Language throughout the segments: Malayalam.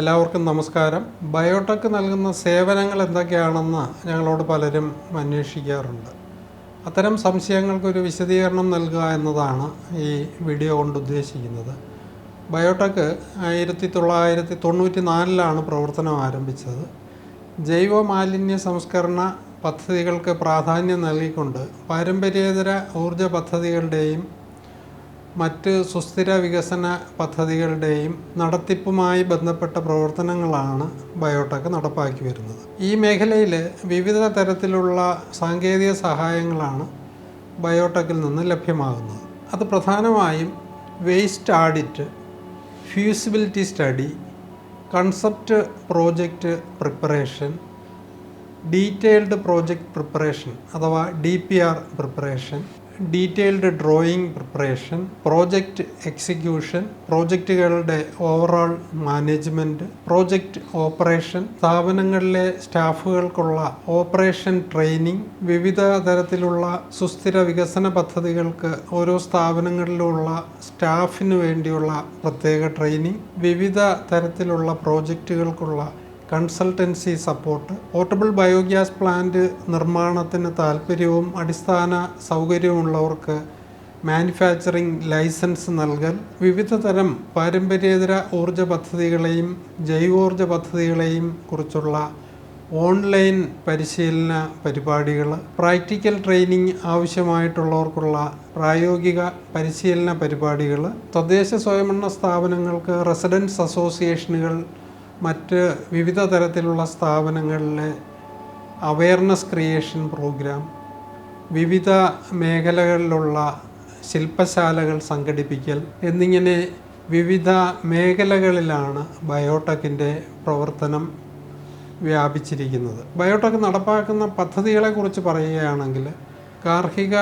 എല്ലാവർക്കും നമസ്കാരം. ബയോടെക് നൽകുന്ന സേവനങ്ങൾ എന്തൊക്കെയാണെന്ന് ഞങ്ങളോട് പലരും അന്വേഷിക്കാറുണ്ട്. അത്തരം സംശയങ്ങൾക്കൊരു വിശദീകരണം നൽകുക എന്നതാണ് ഈ വീഡിയോ കൊണ്ട് ഉദ്ദേശിക്കുന്നത്. ബയോടെക് ആയിരത്തി തൊള്ളായിരത്തി തൊണ്ണൂറ്റി നാലിലാണ് പ്രവർത്തനം ആരംഭിച്ചത്. ജൈവ മാലിന്യ സംസ്കരണ പദ്ധതികൾക്ക് പ്രാധാന്യം നൽകിക്കൊണ്ട് പാരമ്പര്യേതര ഊർജ പദ്ധതികളുടെയും മറ്റ് സുസ്ഥിര വികസന പദ്ധതികളുടെയും നടത്തിപ്പുമായി ബന്ധപ്പെട്ട പ്രവർത്തനങ്ങളാണ് ബയോടെക് നടപ്പാക്കി വരുന്നത്. ഈ മേഖലയിൽ വിവിധ തരത്തിലുള്ള സാങ്കേതിക സഹായങ്ങളാണ് ബയോടെക്കിൽ നിന്ന് ലഭ്യമാകുന്നത്. അത് പ്രധാനമായും waste audit feasibility study concept project preparation detailed project preparation അഥവാ D P R preparation detailed drawing preparation project execution പ്രോജക്റ്റുകളുടെ overall management project operation സ്ഥാപനങ്ങളിലെ സ്റ്റാഫുകൾക്കുള്ള ഓപ്പറേഷൻ ട്രെയിനിങ് വിവിധ തരത്തിലുള്ള സുസ്ഥിര വികസന പദ്ധതികൾക്ക് ഓരോ സ്ഥാപനങ്ങളിലുള്ള സ്റ്റാഫിന് വേണ്ടിയുള്ള പ്രത്യേക ട്രെയിനിങ് വിവിധ തരത്തിലുള്ള പ്രോജക്റ്റുകൾക്കുള്ള consultancy support portable biogas plant നിർമ്മാണത്തിന് താൽപ്പര്യവും അടിസ്ഥാന സൗകര്യമുള്ളവർക്ക് മാനുഫാക്ചറിംഗ് ലൈസൻസ് നൽകൽ വിവിധ തരം പാരമ്പര്യേതര ഊർജ പദ്ധതികളെയും ജൈവോർജ പദ്ധതികളെയും കുറിച്ചുള്ള ഓൺലൈൻ പരിശീലന പരിപാടികൾ പ്രാക്ടിക്കൽ ട്രെയിനിങ് ആവശ്യമായിട്ടുള്ളവർക്കുള്ള പ്രായോഗിക പരിശീലന പരിപാടികൾ തദ്ദേശ സ്വയംഭരണ സ്ഥാപനങ്ങൾക്ക് റെസിഡൻസ് അസോസിയേഷനുകൾ മറ്റ് വിവിധ തരത്തിലുള്ള സ്ഥാപനങ്ങളിലെ അവയർനെസ് ക്രിയേഷൻ പ്രോഗ്രാം വിവിധ മേഖലകളിലുള്ള ശില്പശാലകൾ സംഘടിപ്പിക്കൽ എന്നിങ്ങനെ വിവിധ മേഖലകളിലാണ് ബയോടെക്കിന്റെ പ്രവർത്തനം വ്യാപിച്ചിരിക്കുന്നത്. ബയോടെക് നടപ്പാക്കുന്ന പദ്ധതികളെക്കുറിച്ച് പറയുകയാണെങ്കിൽ ഗാർഹിക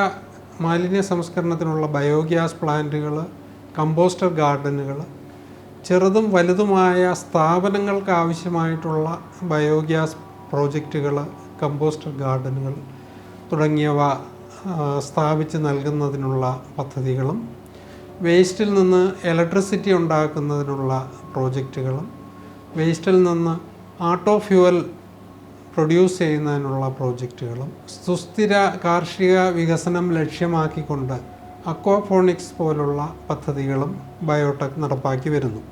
മാലിന്യ സംസ്കരണത്തിനുള്ള ബയോഗ്യാസ് പ്ലാന്റുകൾ കമ്പോസ്റ്റർ ഗാർഡനുകൾ ചെറുതും വലുതുമായ സ്ഥാപനങ്ങൾക്ക് ആവശ്യമായിട്ടുള്ള ബയോഗ്യാസ് പ്രോജക്റ്റുകൾ കമ്പോസ്റ്റർ ഗാർഡനുകൾ തുടങ്ങിയവ സ്ഥാപിച്ച് നൽകുന്നതിനുള്ള പദ്ധതികളും വേസ്റ്റിൽ നിന്ന് ഇലക്ട്രിസിറ്റി ഉണ്ടാക്കുന്നതിനുള്ള പ്രോജക്റ്റുകളും വേസ്റ്റിൽ നിന്ന് ആട്ടോ ഫ്യൂവൽ പ്രൊഡ്യൂസ് ചെയ്യുന്നതിനുള്ള പ്രോജക്റ്റുകളും സുസ്ഥിര കാർഷിക വികസനം ലക്ഷ്യമാക്കിക്കൊണ്ട് അക്വാഫോണിക്സ് പോലുള്ള പദ്ധതികളും ബയോടെക് നടപ്പാക്കി വരുന്നു.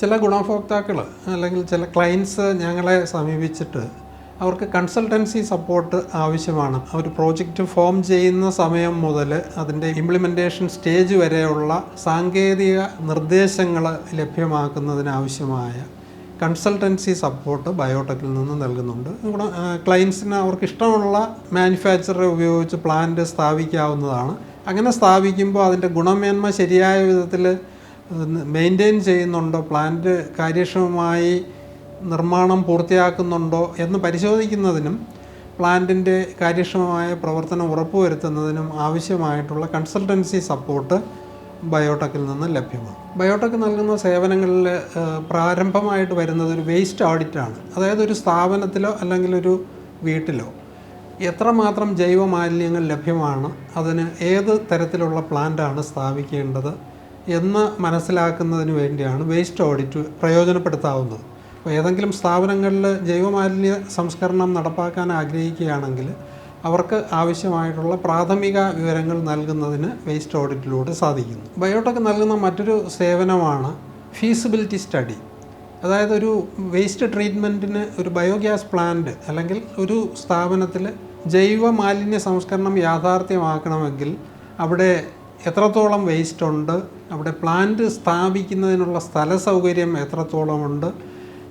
ചില ഗുണഭോക്താക്കൾ അല്ലെങ്കിൽ ചില ക്ലയൻസ് ഞങ്ങളെ സമീപിച്ചിട്ട് അവർക്ക് കൺസൾട്ടൻസി സപ്പോർട്ട് ആവശ്യമാണ്. അവർ പ്രോജക്റ്റ് ഫോം ചെയ്യുന്ന സമയം മുതൽ അതിന്റെ ഇംപ്ലിമെന്റേഷൻ സ്റ്റേജ് വരെയുള്ള സാങ്കേതിക നിർദ്ദേശങ്ങൾ ലഭ്യമാക്കുന്നതിനാവശ്യമായ കൺസൾട്ടൻസി സപ്പോർട്ട് ബയോടെക്കിൽ നിന്ന് നൽകുന്നുണ്ട്. ഇവിടെ ക്ലയൻസിന് അവർക്ക് ഇഷ്ടമുള്ള മാനുഫാക്ചറെ ഉപയോഗിച്ച് പ്ലാന്റ് സ്ഥാപിക്കാവുന്നതാണ്. അങ്ങനെ സ്ഥാപിക്കുമ്പോൾ അതിന്റെ ഗുണമേന്മ ശരിയായ വിധത്തിൽ മെയിന്റെയിൻ ചെയ്യുന്നുണ്ടോ? പ്ലാന്റ് കാര്യക്ഷമമായി നിർമ്മാണം പൂർത്തിയാക്കുന്നുണ്ടോ എന്ന് പരിശോധിക്കുന്നതിനും പ്ലാന്റിന്റെ കാര്യക്ഷമമായ പ്രവർത്തനം ഉറപ്പുവരുത്തുന്നതിനും ആവശ്യമായിട്ടുള്ള കൺസൾട്ടൻസി സപ്പോർട്ട് ബയോടെക്കിൽ നിന്ന് ലഭ്യമാണ്. ബയോടെക് നൽകുന്ന സേവനങ്ങളിൽ പ്രാരംഭമായിട്ട് വരുന്നത് ഒരു വേസ്റ്റ് ഓഡിറ്റാണ് അതായത് ഒരു സ്ഥാപനത്തിലോ അല്ലെങ്കിൽ ഒരു വീട്ടിലോ എത്രമാത്രം ജൈവ മാലിന്യങ്ങൾ ലഭ്യമാണ് അതിന് ഏത് തരത്തിലുള്ള പ്ലാന്റാണ് സ്ഥാപിക്കേണ്ടത് എന്ന് മനസ്സിലാക്കുന്നതിന് വേണ്ടിയാണ് വേസ്റ്റ് ഓഡിറ്റ് പ്രയോജനപ്പെടുത്താവുന്നത്. അപ്പോൾ ഏതെങ്കിലും സ്ഥാപനങ്ങളിൽ ജൈവമാലിന്യ സംസ്കരണം നടപ്പാക്കാൻ ആഗ്രഹിക്കുകയാണെങ്കിൽ അവർക്ക് ആവശ്യമായിട്ടുള്ള പ്രാഥമിക വിവരങ്ങൾ നൽകുന്നതിന് വേസ്റ്റ് ഓഡിറ്റിലൂടെ സാധിക്കുന്നു. ബയോടെക് നൽകുന്ന മറ്റൊരു സേവനമാണ് ഫീസിബിലിറ്റി സ്റ്റഡി അതായത് ഒരു വേസ്റ്റ് ട്രീറ്റ്മെന്റിന് ഒരു ബയോഗ്യാസ് പ്ലാന്റ് അല്ലെങ്കിൽ ഒരു സ്ഥാപനത്തിൽ ജൈവ മാലിന്യ സംസ്കരണം യാഥാർത്ഥ്യമാക്കണമെങ്കിൽ അവിടെ എത്രത്തോളം വേസ്റ്റ് ഉണ്ട് അവിടെ പ്ലാന്റ് സ്ഥാപിക്കുന്നതിനുള്ള സ്ഥല സൗകര്യം എത്രത്തോളമുണ്ട്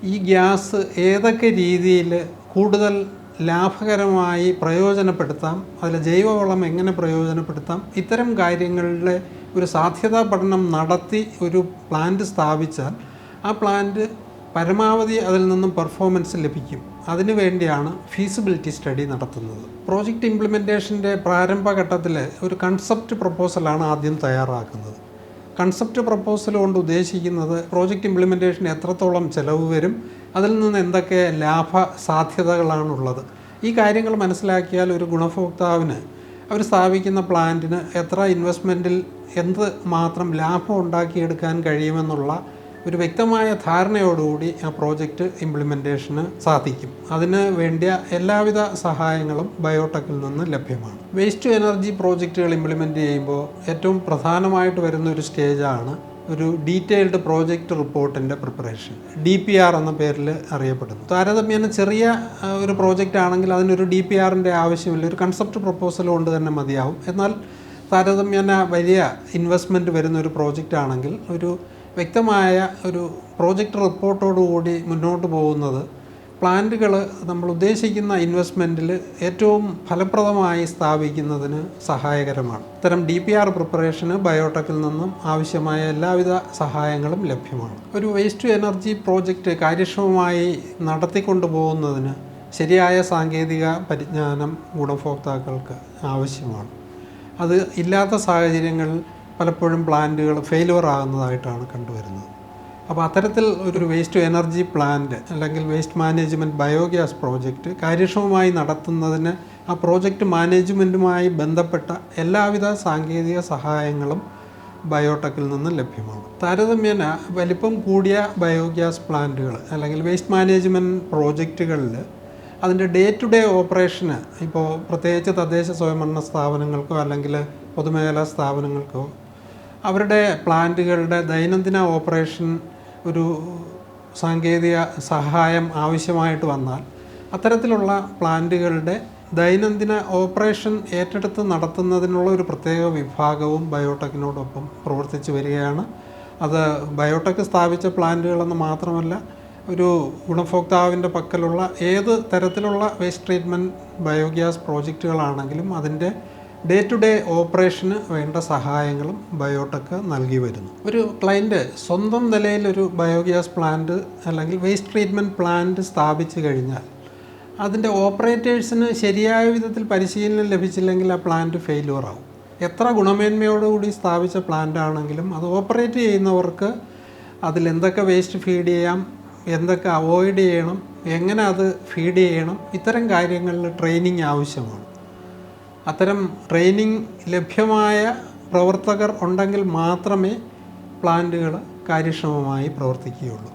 ഈ ഗ്യാസ് ഏതൊക്കെ രീതിയിൽ കൂടുതൽ ലാഭകരമായി പ്രയോജനപ്പെടുത്താം അതിൽ ജൈവവളം എങ്ങനെ പ്രയോജനപ്പെടുത്താം ഇത്തരം കാര്യങ്ങളുടെ ഒരു സാധ്യതാ പഠനം നടത്തി ഒരു പ്ലാന്റ് സ്ഥാപിച്ചാൽ ആ പ്ലാന്റ് പരമാവധി അതിൽ നിന്നും പെർഫോമൻസ് ലഭിക്കും. അതിനു വേണ്ടിയാണ് ഫീസിബിലിറ്റി സ്റ്റഡി നടത്തുന്നത്. പ്രോജക്റ്റ് ഇംപ്ലിമെന്റേഷന്റെ പ്രാരംഭഘട്ടത്തിൽ ഒരു കൺസെപ്റ്റ് പ്രപ്പോസലാണ് ആദ്യം തയ്യാറാക്കുന്നത്. കൺസെപ്റ്റ് പ്രപ്പോസൽ കൊണ്ട് ഉദ്ദേശിക്കുന്നത് പ്രോജക്റ്റ് ഇംപ്ലിമെന്റേഷൻ എത്രത്തോളം ചിലവ് വരും അതിൽ നിന്ന് എന്തൊക്കെ ലാഭ സാധ്യതകളാണുള്ളത് ഈ കാര്യങ്ങൾ മനസ്സിലാക്കിയാൽ ഒരു ഗുണഭോക്താവിന് അവർ സ്ഥാപിക്കുന്ന പ്ലാന്റിന് എത്ര ഇൻവെസ്റ്റ്മെന്റിൽ എന്ത് മാത്രം ലാഭം ഉണ്ടാക്കിയെടുക്കാൻ കഴിയുമെന്നുള്ള ഒരു വ്യക്തമായ ധാരണയോടുകൂടി ആ പ്രോജക്റ്റ് ഇംപ്ലിമെന്റേഷന് സാധിക്കും. അതിന് വേണ്ടിയ എല്ലാവിധ സഹായങ്ങളും ബയോടെക്കിൽ നിന്ന് ലഭ്യമാണ്. വേസ്റ്റ് ടു എനർജി പ്രോജക്റ്റുകൾ ഇംപ്ലിമെന്റ് ചെയ്യുമ്പോൾ ഏറ്റവും പ്രധാനമായിട്ട് വരുന്ന ഒരു സ്റ്റേജാണ് ഒരു ഡീറ്റെയിൽഡ് പ്രോജക്റ്റ് റിപ്പോർട്ടിന്റെ പ്രിപ്പറേഷൻ. ഡി പി ആർ എന്ന പേരിൽ അറിയപ്പെടുന്നു. താരതമ്യേന ചെറിയ ഒരു പ്രോജക്റ്റ് ആണെങ്കിൽ അതിനൊരു ഡി പി ആറിന്റെ ആവശ്യമില്ല. ഒരു കൺസെപ്റ്റ് പ്രപ്പോസൽ കൊണ്ട് തന്നെ മതിയാവും. എന്നാൽ താരതമ്യേന വലിയ ഇൻവെസ്റ്റ്മെന്റ് വരുന്ന ഒരു പ്രോജക്റ്റ് ആണെങ്കിൽ ഒരു വ്യക്തമായ ഒരു പ്രോജക്റ്റ് റിപ്പോർട്ടോടുകൂടി മുന്നോട്ട് പോകുന്നത് പ്ലാന്റുകൾ നമ്മൾ ഉദ്ദേശിക്കുന്ന ഇൻവെസ്റ്റ്മെന്റിൽ ഏറ്റവും ഫലപ്രദമായി സ്ഥാപിക്കുന്നതിന് സഹായകരമാണ്. ഇത്തരം ഡി പി ആർ പ്രിപ്പറേഷന് ബയോടെക്കിൽ നിന്നും ആവശ്യമായ എല്ലാവിധ സഹായങ്ങളും ലഭ്യമാണ്. ഒരു വേസ്റ്റ് ടു എനർജി പ്രോജക്റ്റ് കാര്യക്ഷമമായി നടത്തിക്കൊണ്ടു പോകുന്നതിന് ശരിയായ സാങ്കേതിക പരിജ്ഞാനം ഗുണഭോക്താക്കൾക്ക് ആവശ്യമാണ്. അത് ഇല്ലാത്ത സാഹചര്യങ്ങളിൽ പലപ്പോഴും പ്ലാന്റുകൾ ഫെയിലുവർ ആകുന്നതായിട്ടാണ് കണ്ടുവരുന്നത്. അപ്പോൾ അത്തരത്തിൽ ഒരു വേസ്റ്റ് ടു എനർജി പ്ലാന്റ് അല്ലെങ്കിൽ വേസ്റ്റ് മാനേജ്മെന്റ് ബയോഗ്യാസ് പ്രോജക്റ്റ് കാര്യക്ഷമമായി നടത്തുന്നതിന് ആ പ്രോജക്റ്റ് മാനേജ്മെന്റുമായി ബന്ധപ്പെട്ട എല്ലാവിധ സാങ്കേതിക സഹായങ്ങളും ബയോടെക്കിൽ നിന്ന് ലഭ്യമാണ്. താരതമ്യേന വലിപ്പം കൂടിയ ബയോഗ്യാസ് പ്ലാന്റുകൾ അല്ലെങ്കിൽ വേസ്റ്റ് മാനേജ്മെന്റ് പ്രോജക്റ്റുകളിൽ അതിന്റെ ഡേ ടു ഡേ ഓപ്പറേഷന് ഇപ്പോൾ പ്രത്യേകിച്ച് തദ്ദേശ സ്വയംഭരണ സ്ഥാപനങ്ങൾക്കോ അല്ലെങ്കിൽ പൊതുമേഖലാ സ്ഥാപനങ്ങൾക്കോ അവരുടെ പ്ലാന്റുകളുടെ ദൈനംദിന ഓപ്പറേഷൻ ഒരു സാങ്കേതിക സഹായം ആവശ്യമായിട്ട് വന്നാൽ അത്തരത്തിലുള്ള പ്ലാന്റുകളുടെ ദൈനംദിന ഓപ്പറേഷൻ ഏറ്റെടുത്ത് നടത്തുന്നതിനുള്ള ഒരു പ്രത്യേക വിഭാഗവും ബയോടെക്കിനോടൊപ്പം പ്രവർത്തിച്ചു വരികയാണ്. അത് ബയോടെക് സ്ഥാപിച്ച പ്ലാന്റുകളെന്ന് മാത്രമല്ല ഒരു ഗുണഭോക്താവിന്റെ പക്കലുള്ള ഏത് തരത്തിലുള്ള വേസ്റ്റ് ട്രീറ്റ്മെന്റ് ബയോഗ്യാസ് പ്രോജക്റ്റുകളാണെങ്കിലും അതിന്റെ ഡേ ടു ഡേ ഓപ്പറേഷന് വേണ്ട സഹായങ്ങളും ബയോടെക് നൽകി വരുന്നു. ഒരു ക്ലയന്റ് സ്വന്തം നിലയിൽ ഒരു ബയോഗ്യാസ് പ്ലാന്റ് അല്ലെങ്കിൽ വേസ്റ്റ് ട്രീറ്റ്മെന്റ് പ്ലാന്റ് സ്ഥാപിച്ചു കഴിഞ്ഞാൽ അതിന്റെ ഓപ്പറേറ്റേഴ്സിന് ശരിയായ വിധത്തിൽ പരിശീലനം ലഭിച്ചില്ലെങ്കിൽ ആ പ്ലാന്റ് ഫെയിലുവർ ആവും. എത്ര ഗുണമേന്മയോടുകൂടി സ്ഥാപിച്ച പ്ലാന്റ് ആണെങ്കിലും അത് ഓപ്പറേറ്റ് ചെയ്യുന്നവർക്ക് അതിൽ എന്തൊക്കെ വേസ്റ്റ് ഫീഡ് ചെയ്യാം എന്തൊക്കെ അവോയ്ഡ് ചെയ്യണം എങ്ങനെ അത് ഫീഡ് ചെയ്യണം ഇത്തരം കാര്യങ്ങളിൽ ട്രെയിനിങ് ആവശ്യമാണ്. അത്തരം ട്രെയിനിങ് ലഭ്യമായ പ്രവർത്തകർ ഉണ്ടെങ്കിൽ മാത്രമേ പ്ലാന്റുകൾ കാര്യക്ഷമമായി പ്രവർത്തിക്കുകയുള്ളൂ.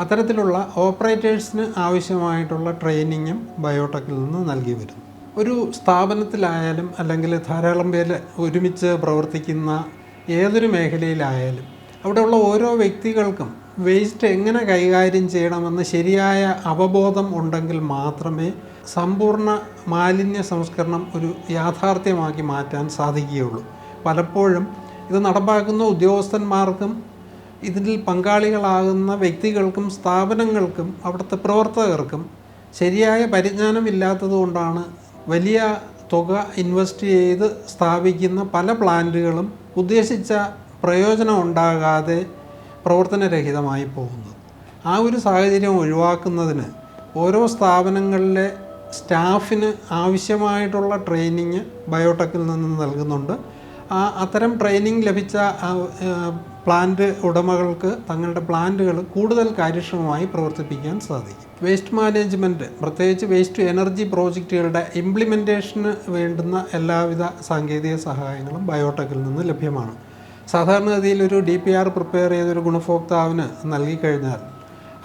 അത്തരത്തിലുള്ള ഓപ്പറേറ്റേഴ്സിന് ആവശ്യമായിട്ടുള്ള ട്രെയിനിങ്ങും ബയോടെക്കിൽ നിന്ന് നൽകി വരുന്നു. ഒരു സ്ഥാപനത്തിലായാലും അല്ലെങ്കിൽ ധാരാളം പേര് ഒരുമിച്ച് പ്രവർത്തിക്കുന്ന ഏതൊരു മേഖലയിലായാലും അവിടെയുള്ള ഓരോ വ്യക്തികൾക്കും വേസ്റ്റ് എങ്ങനെ കൈകാര്യം ചെയ്യണമെന്ന് ശരിയായ അവബോധം ഉണ്ടെങ്കിൽ മാത്രമേ സമ്പൂർണ മാലിന്യ സംസ്കരണം ഒരു യാഥാർത്ഥ്യമാക്കി മാറ്റാൻ സാധിക്കുകയുള്ളൂ. പലപ്പോഴും ഇത് നടപ്പാക്കുന്ന ഉദ്യോഗസ്ഥന്മാർക്കും ഇതിൽ പങ്കാളികളാകുന്ന വ്യക്തികൾക്കും സ്ഥാപനങ്ങൾക്കും അവിടുത്തെ പ്രവർത്തകർക്കും ശരിയായ പരിജ്ഞാനമില്ലാത്തത് കൊണ്ടാണ് വലിയ തുക ഇൻവെസ്റ്റ് ചെയ്ത് സ്ഥാപിക്കുന്ന പല പ്ലാന്റുകളും ഉദ്ദേശിച്ച പ്രയോജനം ഉണ്ടാകാതെ പ്രവർത്തനരഹിതമായി പോകുന്നത്. ആ ഒരു സാഹചര്യം ഒഴിവാക്കുന്നതിന് ഓരോ സ്ഥാപനങ്ങളിലെ സ്റ്റാഫിന് ആവശ്യമായിട്ടുള്ള ട്രെയിനിങ് ബയോടെക്കിൽ നിന്ന് നൽകുന്നുണ്ട്. ആ അത്തരം ട്രെയിനിങ് ലഭിച്ച പ്ലാന്റ് ഉടമകൾക്ക് തങ്ങളുടെ പ്ലാന്റുകൾ കൂടുതൽ കാര്യക്ഷമമായി പ്രവർത്തിപ്പിക്കാൻ സാധിക്കും. വേസ്റ്റ് മാനേജ്മെന്റ് പ്രത്യേകിച്ച് വേസ്റ്റ് എനർജി പ്രോജക്റ്റുകളുടെ ഇംപ്ലിമെന്റേഷന് വേണ്ടുന്ന എല്ലാവിധ സാങ്കേതിക സഹായങ്ങളും ബയോടെക്കിൽ നിന്ന് ലഭ്യമാണ്. സാധാരണഗതിയിൽ ഒരു ഡി പി ആർ പ്രിപ്പയർ ചെയ്തൊരു ഗുണഭോക്താവിന് നൽകിക്കഴിഞ്ഞാൽ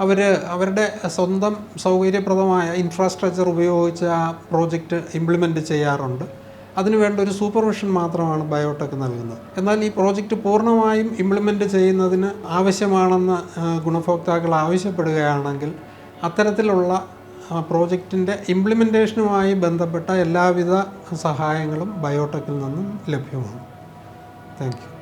അവർ അവരുടെ സ്വന്തം സൗകര്യപ്രദമായ ഇൻഫ്രാസ്ട്രക്ചർ ഉപയോഗിച്ച് ആ പ്രോജക്റ്റ് ഇംപ്ലിമെന്റ് ചെയ്യാറുണ്ട്. അതിനുവേണ്ട ഒരു സൂപ്പർവിഷൻ മാത്രമാണ് ബയോടെക് നൽകുന്നത്. എന്നാൽ ഈ പ്രോജക്റ്റ് പൂർണമായും ഇംപ്ലിമെന്റ് ചെയ്യുന്നതിന് ആവശ്യമാണെന്ന് ഗുണഭോക്താക്കൾ ആവശ്യപ്പെടുകയാണെങ്കിൽ അത്തരത്തിലുള്ള പ്രോജക്റ്റിന്റെ ഇംപ്ലിമെന്റേഷനുമായി ബന്ധപ്പെട്ട എല്ലാവിധ സഹായങ്ങളും ബയോടെക്കിൽ നിന്നും ലഭ്യമാണ്. താങ്ക്